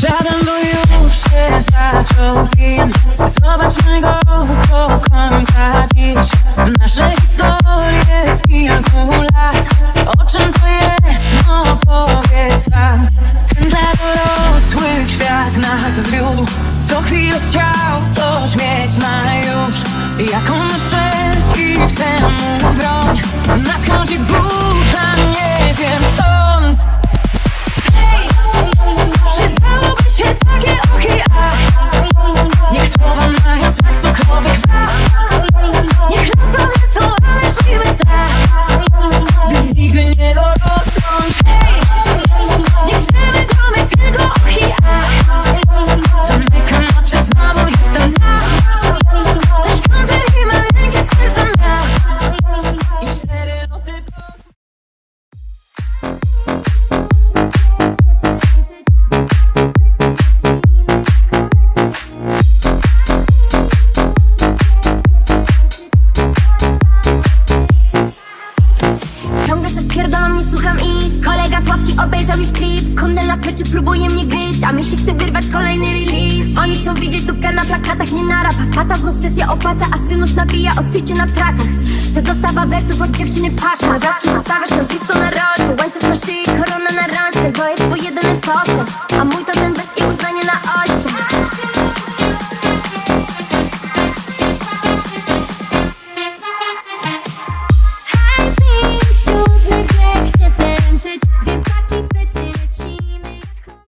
Bo już się zaczął. Film Zobaczmy go do końca dziś. Nasze historie z kilku lat. O czym to jest, no powiedz Ten dla dorosłych świat nas zwiódł. Co chwilę chciał coś mieć na już. Jaką masz i Kolega z ławki obejrzał już klip. Kundel na smyczy próbuje mnie gryźć A mi się chce wyrwać kolejny release. Oni chcą widzieć dupkę na plakatach, nie na rapach. Tata znów sesję opłaca, a synuś nabija o stycie na trakach. To dostawa wersów od dziewczyny paka. Bratki zostawiasz nazwisko na rolce. Łańcuch na szyi, korona na rączce To jest twój jedyny postęp